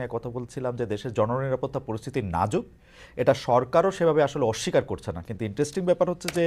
নিয়ে কথা বলছিলাম যে দেশের জননিরাপত্তা পরিস্থিতি নাজুক, এটা সরকারও সেভাবে আসলে অস্বীকার করছে না। কিন্তু ইন্টারেস্টিং ব্যাপার হচ্ছে যে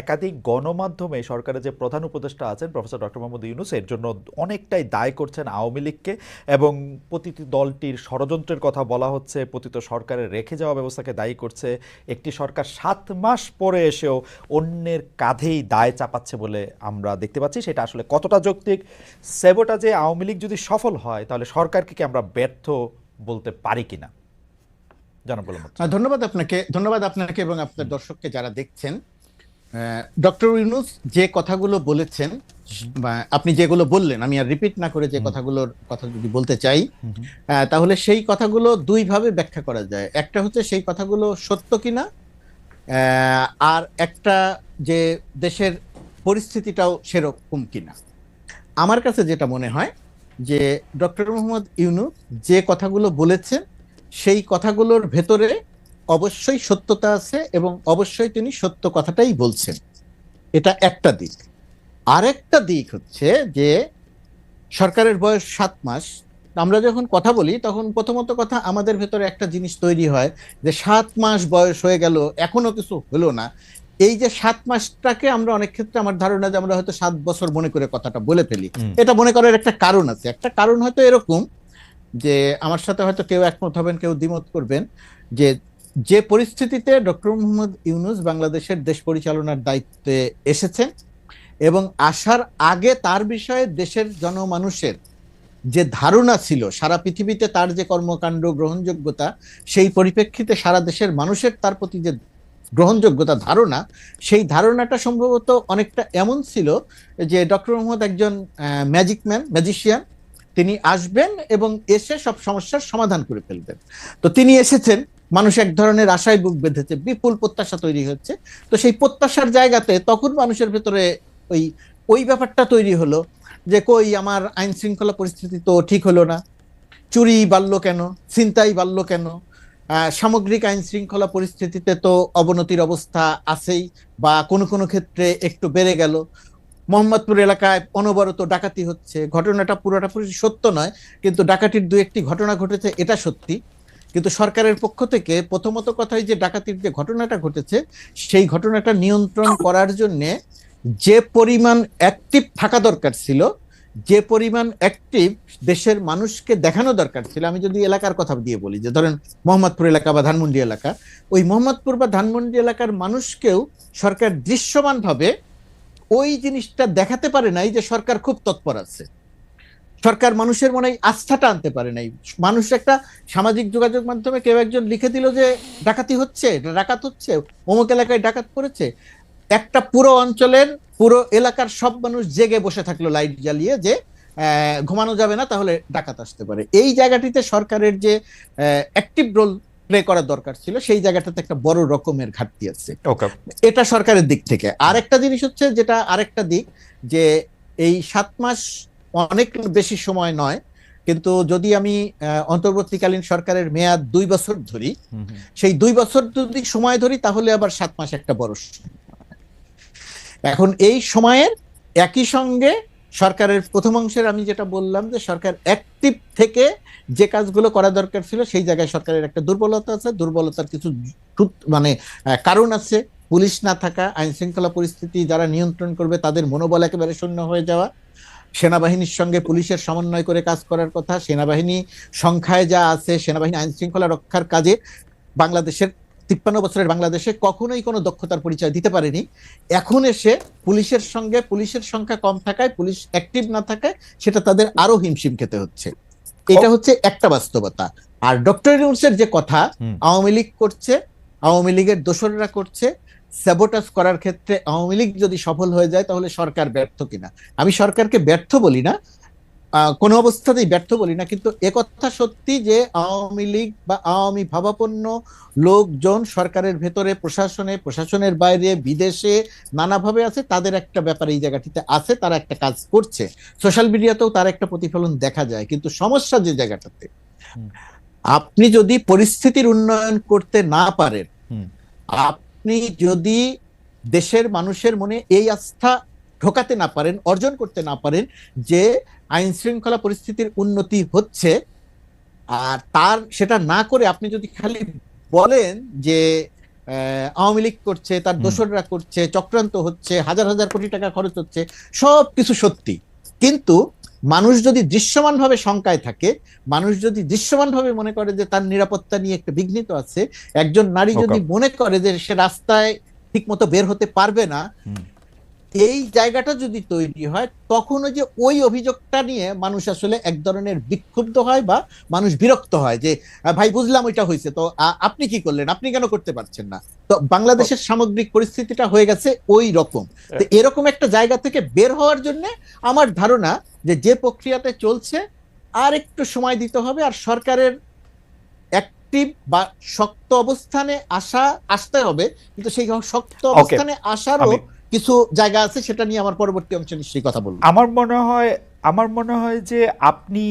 একাধিক গণমাধ্যমে সরকারের যে প্রধান উপদেষ্টা আছেন প্রফেসর ডক্টর মোহাম্মদ ইউনুস, এর জন্য অনেকটাই দায় করছেন আওয়ামী লীগকে এবং প্রতিটি দলটির ষড়যন্ত্রের কথা বলা হচ্ছে, পতিত সরকারের রেখে যাওয়া ব্যবস্থাকে দায়ী করছে, একটি সরকার সাত মাস পরে এসেও অন্যের কাঁধেই দায় চাপাচ্ছে বলে আমরা দেখতে পাচ্ছি। সেটা আসলে কতটা যৌক্তিক? সেবোটা যে আওয়ামী লীগ যদি সফল হয়, তাহলে সরকারকে কি আমরা ব্যর্থ বলতে পারি কিনা। ধন্যবাদ আপনাকে ধন্যবাদ আপনাকে এবং আপনার দর্শককে যারা দেখছেন। ডক্টর ইউনুস যে কথাগুলো বলেছেন বা আপনি যেগুলো বললেন আমি আর রিপিট না করে যে কথাগুলোর কথা যদি বলতে চাই তাহলে সেই কথাগুলো দুই ভাবে ব্যাখ্যা করা যায়। একটা হচ্ছে সেই কথাগুলো সত্য কিনা আর একটা যে দেশের পরিস্থিতিটাও সেরকম কিনা। আমার কাছে যেটা মনে হয় যে ডক্টর মোহাম্মদ ইউনুস যে কথাগুলো বলেছেন, সেই কথাগুলোর ভেতরে অবশ্যই সত্যতা আছে এবং অবশ্যই তিনি সত্য কথাটাই বলছেন। এটা একটা দিক। আরেকটা দিক হচ্ছে যে সরকারের বয়স সাত মাস। আমরা যখন কথা বলি, তখন প্রথমত কথা আমাদের ভেতরে একটা জিনিস তৈরি হয় যে সাত মাস বয়স হয়ে গেল, এখনও কিছু হলো না। এই যে সাত মাসটাকে আমরা অনেক ক্ষেত্রে আমার ধারণা যে আমরা হয়তো সাত বছর মনে করে কথাটা বলে ফেলি। এটা মনে করার একটা কারণ আছে। একটা কারণ হয়তো এরকম যে আমার সাথে হয়তো কেউ একমত হবেন কেউ দ্বিমত করবেন যে যে পরিস্থিতিতে ডক্টর মোহাম্মদ ইউনুস বাংলাদেশের দেশ পরিচালনার দায়িত্বে এসেছেন এবং আসার আগে তার বিষয়ে দেশের জনমানুষের যে ধারণা ছিল সারা পৃথিবীতে তার যে কর্মকাণ্ড গ্রহণযোগ্যতা সেই পরিপ্রেক্ষিতে সারা দেশের মানুষের তার প্রতি যে গ্রহণযোগ্যতা ধারণা, সেই ধারণাটা সম্ভবত অনেকটা এমন ছিল যে ডক্টর মোহাম্মদ একজন ম্যাজিক ম্যান ম্যাজিশিয়ান তিনি আসবেন এবং এসে সব সমস্যার সমাধান করে ফেলবেন। তো তিনি এসেছেন, মানুষ এক ধরনের আশায় বুক বেঁধেছে, বিপুল প্রত্যাশা তৈরি হচ্ছে। তো সেই প্রত্যাশার জায়গাতে তখন মানুষের ভেতরে ওই ওই ব্যাপারটা তৈরি হলো যে, কই, আমার আইন শৃঙ্খলা পরিস্থিতি তো ঠিক হলো না। চুরি বাড়লো কেন? ছিনতাই বাড়লো কেন? সামগ্রিক আইন শৃঙ্খলা পরিস্থিতিতে তো অবনতির অবস্থা আছেই বা কোনো কোনো ক্ষেত্রে একটু বেড়ে গেল। মোহাম্মদপুর এলাকায় অনবরত ডাকাতি হচ্ছে। ঘটনাটা পুরোটা পুরো সত্য নয়, কিন্তু ডাকাতির দু একটি ঘটনা ঘটেছে, এটা সত্যি। কিন্তু সরকারের পক্ষ থেকে প্রথমত কথাই যে ডাকাতির যে ঘটনাটা ঘটেছে, সেই ঘটনাটা নিয়ন্ত্রণ করার জন্যে যে পরিমাণ অ্যাক্টিভ থাকা দরকার ছিল যে পরিমাণ অ্যাক্টিভ দেশের মানুষকে দেখানো দরকার ছিল, আমি যদি এলাকার কথা দিয়ে বলি, যে ধরেন মোহাম্মদপুর এলাকা বা ধানমন্ডি এলাকা, ওই মোহাম্মদপুর বা ধানমন্ডি এলাকার মানুষকেও সরকার দৃশ্যমানভাবে ওই জিনিসটা দেখাতে পারে নাই যে সরকার খুব তৎপর আছে। সরকার মানুষের মনে আস্থাটা আনতে পারে নাই। মানুষ একটা সামাজিক যোগাযোগ মাধ্যমে কেউ একজন লিখে দিল যে ডাকাতি হচ্ছে, ডাকাত হচ্ছে, অমুক এলাকায় ডাকাত পড়েছে। একটা পুরো অঞ্চলের পুরো এলাকার সব মানুষ জেগে বসে থাকল লাইট জ্বালিয়ে যে আহ, ঘুমানো যাবে না তাহলে ডাকাত আসতে পারে এই জায়গাটিতে সরকারের যে অ্যাক্টিভ রোল প্লে করার দরকার ছিল সেই জায়গাটাতে একটা বড় রকমের ঘাটতি আছে এটা সরকারের দিক থেকে আরেকটা জিনিস হচ্ছে যেটা আরেকটা দিক যে এই সাত মাস অনেক বেশি সময় নয় কিন্তু যদি আমি অন্তর্বর্তীকালীন সরকারের মেয়াদ দুই বছর ধরি। সেই দুই বছর যদি সময় ধরি তাহলে আবার সাত মাস একটা বড়। এখন এই সময়ের একই সঙ্গে সরকারের প্রথম অংশের আমি যেটা বললাম যে সরকার অ্যাক্টিভ থেকে যে কাজগুলো করা দরকার ছিল, সেই জায়গায় সরকারের একটা দুর্বলতা আছে। দুর্বলতার কিছু মানে কারণ আছে। পুলিশ না থাকা আইন শৃঙ্খলা পরিস্থিতি যারা নিয়ন্ত্রণ করবে, তাদের মনোবল একেবারে শূন্য হয়ে যাওয়া। সেনাবাহিনীর সঙ্গে পুলিশের সমন্বয় করে কাজ করার কথা। সেনাবাহিনী সংখ্যায় যা আছে, সেনাবাহিনী আইন শৃঙ্খলা রক্ষার কাজে বাংলাদেশের তিপ্পান্ন বছরের বাংলাদেশে কখনোই কোনো দক্ষতার পরিচয় দিতে পারেনি। এখন এসে পুলিশের সঙ্গে পুলিশের সংখ্যা কম থাকায় পুলিশ অ্যাক্টিভ না থাকায় সেটা তাদের আরও হিমশিম খেতে হচ্ছে। এটা হচ্ছে একটা বাস্তবতা। আর ডক্টর ইউনুসের যে কথা আওয়ামী লীগ করছে আওয়ামী লীগের দোসররা করছে স্যাবোটাস করার ক্ষেত্রে আওয়ামী লীগ যদি সফল হয়ে যায় তাহলে সরকার ব্যর্থ কিনা? আমি সরকারকে ব্যর্থ বলি না কোনো অবস্থাতেই ব্যর্থ বলি না কিন্তু একথা সত্যি যে আওয়ামী লীগ বা আওয়ামী ভাবাপন্ন লোকজন সরকারের ভেতরে প্রশাসনে প্রশাসনের বাইরে বিদেশে নানাভাবে আছে তাদের একটা ব্যাপার এই জায়গাটিতে আছে তারা একটা কাজ করছে। সোশ্যাল মিডিয়াতেও তার একটা প্রতিফলন দেখা যায় কিন্তু সমস্যা যে জায়গাটাতে আপনি যদি পরিস্থিতির উন্নয়ন করতে না পারেন আপনি যদি দেশের মানুষের মনে এই আস্থা ঢোকাতে না পারেন অর্জন করতে না পারেন যে আইন শৃঙ্খলা পরিস্থিতির উন্নতি হচ্ছে আর তার সেটা না করে আপনি যদি খালি বলেন যে আওয়ামী লীগ করছে তার। দোসররা করছে চক্রান্ত হচ্ছে হাজার হাজার কোটি টাকা খরচ হচ্ছে সব কিছু সত্যি কিন্তু মানুষ যদি দৃশ্যমানভাবে শঙ্কায় থাকে মানুষ যদি দৃশ্যমানভাবে মনে করে যে তার নিরাপত্তা নিয়ে একটা বিঘ্নিত আছে একজন নারী যদি মনে করে যে সে রাস্তায় ঠিক মতো বের হতে পারবে না। এই জায়গাটা যদি তৈরি হয় তখন ওই যে ওই অভিযোগটা নিয়ে মানুষ আসলে এক ধরনের বিক্ষুব্ধ হয় বা মানুষ বিরক্ত হয় যে ভাই বুঝলাম ওইটা হয়েছে তো আপনি কি করলেন? আপনি কেন করতে পারছেন না? তো বাংলাদেশের সামগ্রিক পরিস্থিতিটা হয়ে গেছে ওই রকম। তো এরকম একটা জায়গা থেকে বের হওয়ার জন্য আমার ধারণা যে যে প্রক্রিয়াতে চলছে আর একটু সময় দিতে হবে আর সরকারের অ্যাক্টিভ বা শক্ত অবস্থানে আসা আসতে হবে। কিন্তু সেই শক্ত অবস্থানে আসারও কিছু জায়গা আছে সেটা নিয়ে আমার পরবর্তী অংশে নিশ্চয়ই কথা বলব। আমার মনে হয় আমার মনে হয় যে আপনি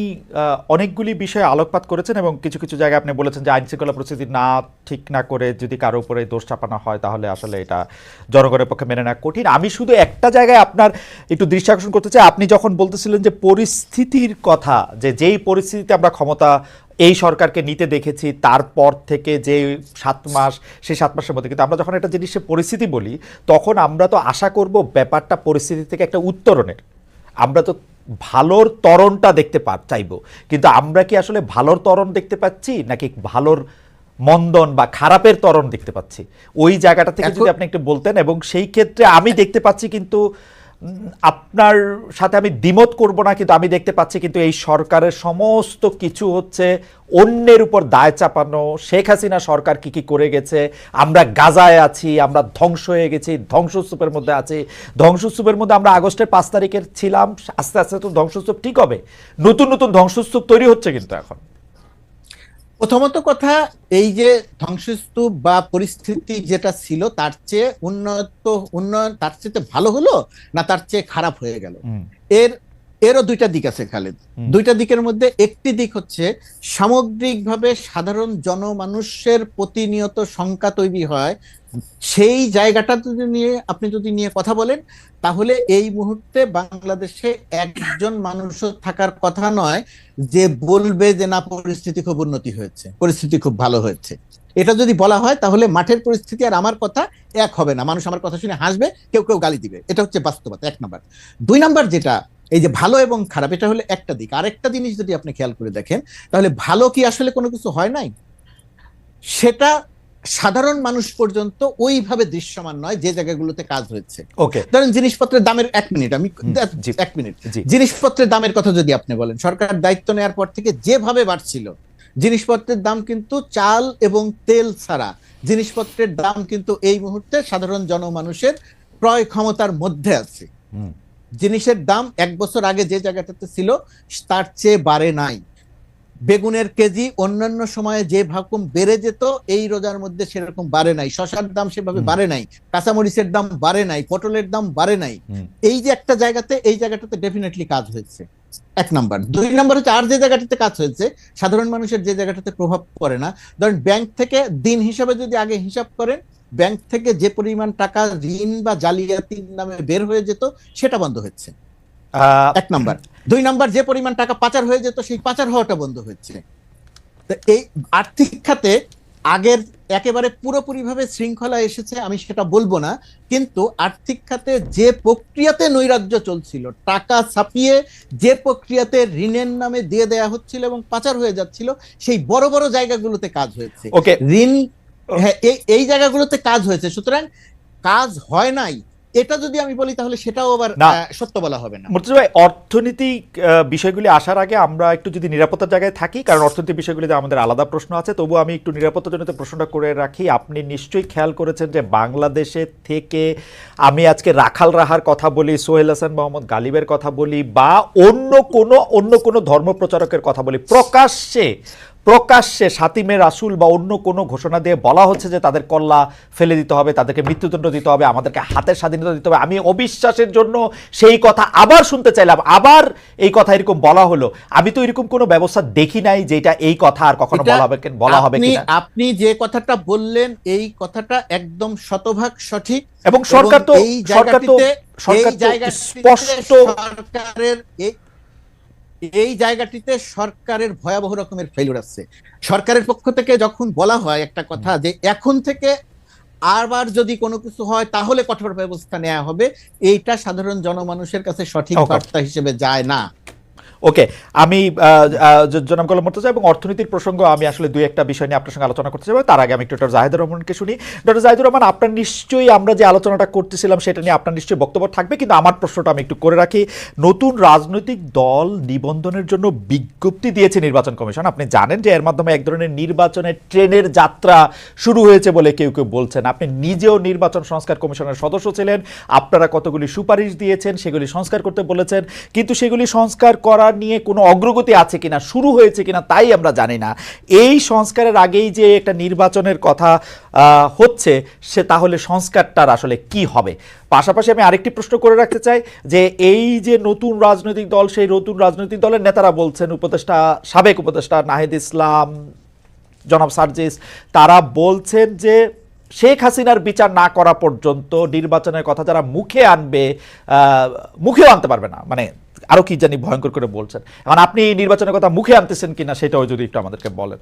অনেকগুলি বিষয়ে আলোকপাত করেছেন এবং কিছু কিছু জায়গায় আপনি বলেছেন যে আইন শৃঙ্খলা পরিস্থিতি না ঠিক না করে যদি কারও উপরে দোষ চাপানো হয় তাহলে আসলে এটা জনগণের পক্ষে মেনে নেওয়া কঠিন। আমি শুধু একটা জায়গায় আপনার একটু দৃষ্টি আকর্ষণ করতে চাই। আপনি যখন বলতেছিলেন যে পরিস্থিতির কথা, যে যেই পরিস্থিতিতে আমরা ক্ষমতা, এই সরকারকে নিতে দেখেছি, তারপর থেকে যে সাত মাস, সেই সাত মাসের মধ্যে, কিন্তু আমরা যখন একটা জিনিসের পরিস্থিতি বলি, তখন আমরা তো আশা করব ব্যাপারটা পরিস্থিতি থেকে একটা উত্তরণের। আমরা তো ভালোর তরণটা দেখতে পা চাইব। কিন্তু আমরা কি আসলে ভালোর তরণ দেখতে পাচ্ছি নাকি ভালোর মন্দন বা খারাপের তরণ দেখতে পাচ্ছি? ওই জায়গাটা থেকে যদি আপনি একটু বলতেন এবং সেই ক্ষেত্রে আমি দেখতে পাচ্ছি কিন্তু আপনার সাথে আমি দ্বিমত করব না, কিন্তু আমি দেখতে পাচ্ছি কিন্তু এই সরকারের সমস্ত কিছু হচ্ছে অন্যের উপর দায় চাপানো। শেখ হাসিনা সরকার কি কি করে গেছে? আমরা গাজায় আছি, আমরা ধ্বংস হয়ে গেছি, ধ্বংসস্তূপের মধ্যে আছি। ধ্বংসস্তূপের মধ্যে আমরা আগস্টের পাঁচ তারিখের ছিলাম, আস্তে আস্তে তো ধ্বংসস্তূপ ঠিক হবে। নতুন নতুন ধ্বংসস্তূপ তৈরি হচ্ছে কিন্তু এখন। প্রথমত কথা এই যে ধ্বংসস্তূপ বা পরিস্থিতি যেটা ছিল তার চেয়ে উন্নত উন্নয়ন তার চেয়ে ভালো হলো না তার চেয়ে খারাপ হয়ে গেল? এর এরও দুইটা দিক আছে খালেদ। দুইটা দিকের মধ্যে একটি দিক হচ্ছে সামগ্রিকভাবে সাধারণ জনমানুষের প্রতিনিয়ত শঙ্কা তৈরি হয় সেই জায়গাটা যদি নিয়ে আপনি যদি নিয়ে কথা বলেন, তাহলে এই মুহূর্তে বাংলাদেশে একজন মানুষও থাকার কথা নয় যে বলবে যে না, পরিস্থিতি খুব উন্নতি হয়েছে, পরিস্থিতি খুব ভালো হয়েছে। এটা যদি বলা হয়, তাহলে মাঠের পরিস্থিতি আর আমার কথা এক হবে না। মানুষ আমার কথা শুনে হাসবে, কেউ কেউ গালি দিবে। এটা হচ্ছে বাস্তবতা, এক নাম্বার। দুই নাম্বার যেটা, এই যে ভালো এবং খারাপ, এটা হলো একটা দিক। আরেকটা জিনিস যদি আপনি খেয়াল করে দেখেন, তাহলে ভালো কি আসলে কোনো কিছু হয় নাই? সেটা সাধারণ মানুষ পর্যন্ত ওইভাবে দৃশ্যমান নয় যে জায়গাগুলোতে কাজ হয়েছে। ওকে ধরেন জিনিসপত্রের দামের এক মিনিট আমি এক মিনিট। জিনিসপত্রের দামের কথা যদি আপনি বলেন সরকার দায়িত্ব নেওয়ার পর থেকে যেভাবে বাড়ছিল জিনিসপত্রের দাম কিন্তু চাল এবং তেল ছাড়া জিনিসপত্রের দাম কিন্তু এই মুহূর্তে সাধারণ জনমানুষের ক্রয় ক্ষমতার মধ্যে আছে। জিনিসের দাম এক বছর আগে যে জায়গাটাতে ছিল তার চেয়ে বাড়ে নাই। বেগুনের কেজি অন্যান্য সময়ে যে ভাকুম বেড়ে যেত এই রোজার মধ্যে সেরকম বাড়ে নাই। শশার দাম সেভাবে বাড়ে নাই কাঁচামরিচের দাম বাড়ে নাই পটলের দাম বাড়ে নাই। এই যে একটা জায়গাতে এই জায়গাটাতে ডেফিনেটলি কাজ হয়েছে। এক নাম্বার। দুই নাম্বার হচ্ছে আর যে জায়গাটাতে কাজ হয়েছে সাধারণ মানুষের যে জায়গাটাতে প্রভাব পড়ে না ধরেন ব্যাংক থেকে দিন হিসাবে যদি আগে হিসাব করেন ব্যাংক থেকে যে পরিমাণ টাকা ঋণ বা জালিয়াতির নামে বের হয়ে যেত সেটা বন্ধ হয়েছে। আহ, এক নাম্বার। দুই নাম্বার যে পরিমাণ টাকা পাচার হয়ে যেত সেই পাচার হওয়াটা বন্ধ হচ্ছে তো এই আর্থিক খাতে আগের একেবারে পুরোপুরিভাবে শৃঙ্খলা এসেছে আমি সেটা বলব না। কিন্তু আর্থিক খাতে যে প্রক্রিয়াতে নৈরাজ্য চলছিল টাকা ছাপিয়ে যে প্রক্রিয়াতে ঋণের নামে দিয়ে দেয়া হচ্ছিল এবং পাচার হয়ে যাচ্ছিল সেই বড় বড় জায়গাগুলোতে কাজ হয়েছে। ওকে। ঋণ হ্যাঁ এই এই জায়গাগুলোতে কাজ হয়েছে। সুতরাং কাজ হয় নাই। এটা যদি আমি বলি তাহলে সেটাও আবার সত্য বলা হবে না। মুর্তজা ভাই অর্থনৈতিক বিষয়গুলি আসার আগে আমরা একটু যদি নিরাপত্তার জায়গায় থাকি কারণ অর্থনৈতিক বিষয়গুলিতে আমাদের আলাদা প্রশ্ন আছে তবু আমি একটু নিরাপত্তাজনিত প্রশ্নটা করে রাখি। আপনি নিশ্চয়ই খেয়াল করেছেন যে বাংলাদেশের থেকে আমি আজকে রাখাল রাহার কথা বলি সোহেল হাসান মোহাম্মদ গালিবের কথা বলি বা অন্য কোনো অন্য কোনো ধর্ম প্রচারকের কথা বলি। প্রকাশ্যে প্রকাশ্যে সাতিমে রাসুল বা অন্য কোনো ঘোষণা দিয়ে বলা হচ্ছে যে তাদের কল্লা ফেলে দিতে হবে তাদেরকে মৃত্যুদণ্ড দিতে হবে আমাদেরকে হাতের স্বাধীনতা দিতে হবে। আমি অবিশ্বাসের জন্য সেই কথা আবার শুনতে চাইলাম। আবার এই কথা এরকম বলা হলো। আমি তো এরকম কোনো ব্যবস্থা দেখি নাই যেটা এই কথা আর কখনো বলা হবে বলা হবে আপনি আপনি যে কথাটা বললেন এই কথাটা একদম শতভাগ সঠিক এবং সরকার তো সরকার তো সরকার তো স্পষ্ট সরকারের এই জায়গাটিতে সরকারের ভয়াবহ রকমের ফেলুর আছে সরকারের পক্ষ থেকে যখন বলা হয় একটা কথা যে এখন থেকে আবার যদি কোনো কিছু হয় তাহলে কঠোর ব্যবস্থা নেওয়া হবে এইটা সাধারণ জনমানুষের কাছে সঠিক বার্তা হিসেবে যায় না। ওকে আমি আহ, আহ, জ- জনাব গোলাম মোর্তজা এবং অর্থনীতির প্রসঙ্গ আমি আসলে দুই একটা বিষয় নিয়ে আপনার সঙ্গে আলোচনা করতে চাই তার আগে আমি ডক্টর জাহিদুর রহমানকে শুনি। ডক্টর জাহিদুর রহমান আপনার নিশ্চয়ই আমরা যে আলোচনাটা করতেছিলাম সেটা নিয়ে আপনার নিশ্চয়ই বক্তব্য থাকবে কিন্তু আমার প্রশ্নটা আমি একটু করে রাখি। নতুন রাজনৈতিক দল নিবন্ধনের জন্য বিজ্ঞপ্তি দিয়েছে নির্বাচন কমিশন। আপনি জানেন যে এর মাধ্যমে এক ধরনের নির্বাচনের ট্রেনের যাত্রা শুরু হয়েছে বলে কেউ কেউ বলছেন। আপনি নিজেও নির্বাচন সংস্কার কমিশনের সদস্য ছিলেন। আপনারা কতগুলি সুপারিশ দিয়েছেন সেগুলি সংস্কার করতে বলেছেন। কিন্তু সেগুলি সংস্কার করা নিয়ে কোনো অগ্রগতি আছে কিনা, শুরু হয়েছে কিনা তাই আমরা জানি না। এই সংস্কারের আগেই যে একটা নির্বাচনের কথা হচ্ছে, সে তাহলে সংস্কারটার আসলে কি হবে? পাশাপাশি আমি আরেকটি প্রশ্ন করে রাখতে চাই যে এই যে নতুন রাজনৈতিক দল, সেই নতুন রাজনৈতিক দলের নেতারা বলছেন, উপদেষ্টা, সাবেক উপদেষ্টা নাহিদ ইসলাম, জনাব সার্জিস, তারা বলছেন যে শেখ হাসিনার বিচার না করা পর্যন্ত নির্বাচনের কথা যারা মুখে আনবে মুখেও আনতে পারবে না। মানে আরও কি জানি ভয়ঙ্কর করে বলছেন। এখন আপনি নির্বাচনের কথা মুখে আনতেছেন কিনা সেটাও যদি একটু আমাদেরকে বলেন।